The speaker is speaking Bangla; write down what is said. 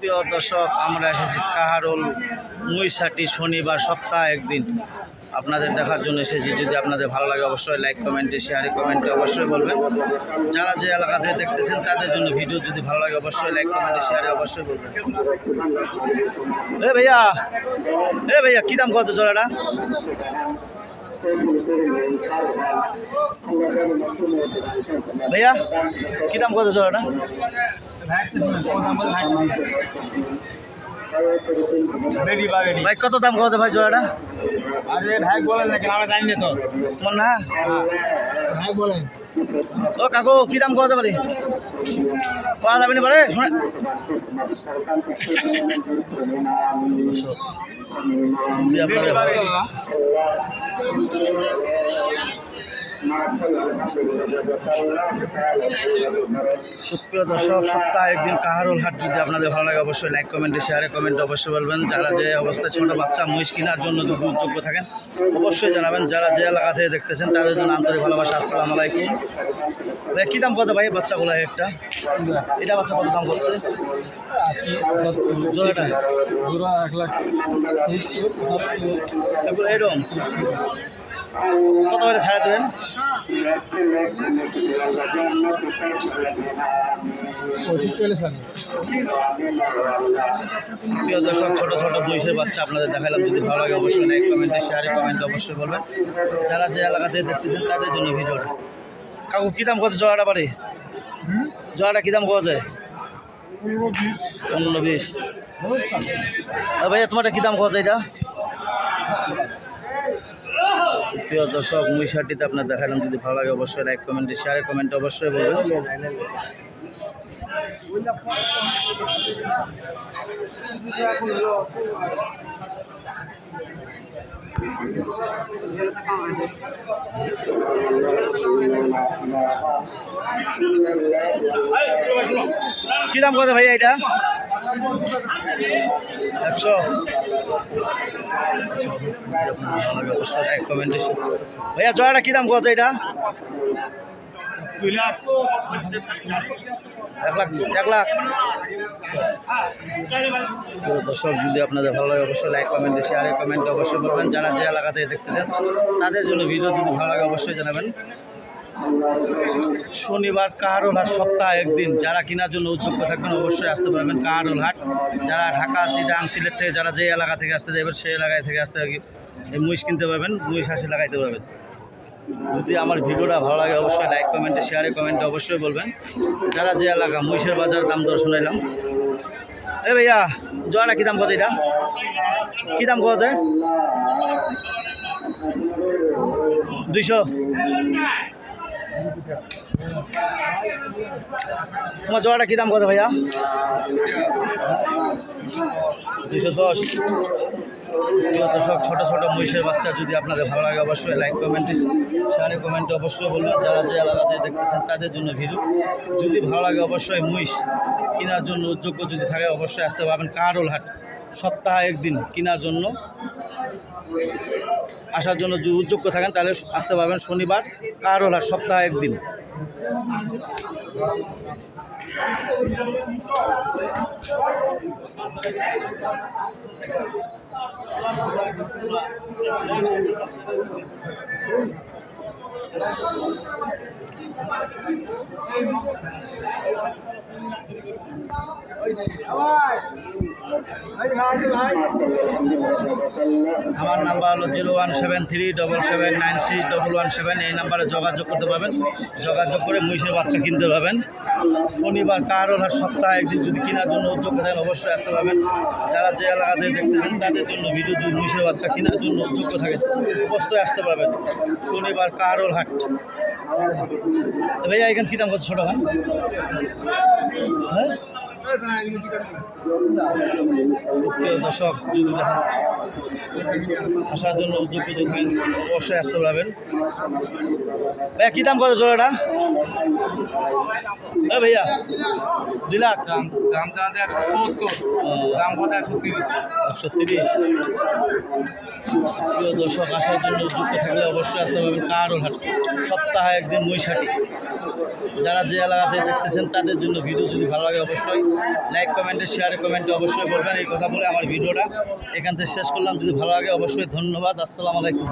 সুপ্রিয় দর্শক, আমরা এসেছি কাহারুল মুইসাটি শনিবার সপ্তাহে একদিন। আপনাদের দেখার জন্য এসেছি। যদি আপনাদের ভালো লাগে, অবশ্যই লাইক কমেন্টে শেয়ারে কমেন্টে অবশ্যই বলবেন। যারা যে এলাকা থেকে দেখতেছেন, তাদের জন্য ভিডিও যদি ভালো লাগে, অবশ্যই লাইক কমেন্টে শেয়ারে অবশ্যই বলবেন। এ ভাইয়া এ ভাইয়া, কী দাম করছে জোড়াটা? ভাইয়া, কী দাম করছে জোড়াটা? ভাই কত দাম করছে ভাই জোড়াটা? আরে ভাই বলেন না কেন আমরা জানি না তো। তোমার না? ভাই বলেন। ও কাকু কি দাম কোয়া যাবে? পাওয়া যাবে না পারে? শুনে ভালো- সুপ্রিয় দর্শক সপ্তাহে একদিন কাহারুল হাট যদি আপনাদের ভালো লাগে অবশ্যই লাইক কমেন্টে শেয়ারে কমেন্টে অবশ্যই বলবেন। যারা যে অবস্থায় ছোটো বাচ্চা মহিষ কেনার জন্য যোগ্য থাকেন অবশ্যই জানাবেন। যারা যে এলাকা থেকে দেখতেছেন তাদের জন্য আন্তরিক ভালোবাসা। আসসালামু আলাইকুম। ভাই কী দাম করছে ভাই বাচ্চাগুলো একটা? এটা বাচ্চা কত দাম করছে আশি জোড়াটা? জোড়া এক লাখ এরকম? কত করে ছাড়া দেবেন? প্রিয় দর্শক ছোটো ছোটো বয়সের বাচ্চা আপনাদের দেখালাম। যদি ভালো লাগে অবশ্যই লাইক কমেন্টে শেয়ারে কমেন্টে অবশ্যই বলবেন। যারা যে এলাকাতে দেখতেছেন তাদের জন্য ভিডিওটা। কাকু কী দাম করছে জোড়াটা বাড়ি? জোড়াটা কী দাম পাওয়া যায় পনেরো বিশ। ভাইয়া তোমারটা কী দাম পাওয়া যায় এটা? প্রিয় দর্শক মুইশাটিতে আপনার দেখালাম। যদি ভালো লাগে অবশ্যই লাইক কমেন্টে শেয়ারে কমেন্টে অবশ্যই বলবেন। কী দাম করছে ভাইয়া এটা? একশো লাইক কমেন্টে ভাইয়া জয়াটা কী দাম করছে এটা? দুই লাখ। এক লাখ এক লাখ। তো দর্শক যদি আপনাদের ভালো লাগে অবশ্যই লাইক কমেন্টে শেয়ারে কমেন্টে অবশ্যই বলবেন যারা যে এলাকা থেকে দেখতেছেন তাদের জন্য ভিডিও যদি ভালো লাগে অবশ্যই জানাবেন। শনিবার কাহারোল হাট সপ্তাহে একদিন। যারা কেনার জন্য উদ্যোগ থাকবেন অবশ্যই আসতে পারবেন কাহারোল হাট যারা ঢাকা, চিটাং, সিলেট থেকে, যারা যে এলাকা থেকে আসতে যাবেন, সেই এলাকায় থেকে আসতে এই মুইশ কিনতে পারবেন মুইশ হাসি লাগাইতে পারবেন। যদি আমার ভিডিওটা ভালো লাগে, অবশ্যই লাইক কমেন্টে শেয়ারে কমেন্টে অবশ্যই বলবেন। যারা যে এলাকা, মহিষের বাজার দাম দর শুনাইলাম। এ ভাইয়া, জোয়াটা কী দাম পাচ্ছে এটা? কী দাম যায় দুইশো। তোমার জোয়াটা কী দাম কত ভাইয়া? দুশো। দশ দর্শক, ছোটো ছোটো মহিষের বাচ্চা যদি আপনাদের ভালো লাগে, অবশ্যই লাইক কমেন্টে শেয়ারে কমেন্টে অবশ্যই বলবেন। যারা যে এলাকাতে দেখতেছেন, তাদের জন্য ভিডিও যদি ভালো লাগে, অবশ্যই মহিষ কেনার জন্য উদ্যোগ্য যদি থাকে, অবশ্যই আসতে পারবেন কারোল হাট সপ্তাহে একদিন কেনার জন্য। আসার জন্য যদি উদ্যোগ্য থাকেন, তাহলে আসতে পারবেন শনিবার কারোল সপ্তাহে একদিন। আমার নাম্বার হলো zero one seven three double seven nine six double one seven. এই নাম্বারে যোগাযোগ করতে পারবেন। যোগাযোগ করে মহিষের বাচ্চা কিনতে পারবেন। শনিবার কারোর হাট সপ্তাহে একদিন যদি কেনার জন্য উদ্যোগ থাকেন, অবশ্যই আসতে পারবেন। যারা যে এলাকাতে দেখতেছেন, তাদের জন্য ভিডিও যদি মহিষের বাচ্চা কেনার জন্য উদ্যোগ থাকে, অবশ্যই আসতে পারবেন। শনিবার কারোর হাট। ভাইয়া এখানে কী দাম করছে ছোটো দর্শক যদি আসার জন্য উদ্যোগ থাকবেন অবশ্যই আসতে পারবেন। ভাইয়া কী দাম কত জোড়াটা? হ্যাঁ ভাইয়া দুই লাখ দাম দাম চাঁদে একশো সত্তর দাম কত? একশো তিরিশ। একশো তিরিশ। দর্শক আসার জন্য উদ্যুক্ত থাকলে অবশ্যই আসতে পারবেন হাট সপ্তাহে একদিন মহিষাটি। যারা যে এলাকাতে দেখতেছেন, তাদের জন্য ভিডিও যদি ভালো লাগে অবশ্যই লাইক কমেন্টে শেয়ারে কমেন্টে অবশ্যই করবেন। এই কথা বলে আমার ভিডিওটা এখান থেকে শেষ করলাম। যদি ভালো লাগে অবশ্যই ধন্যবাদ। আসসালামু আলাইকুম।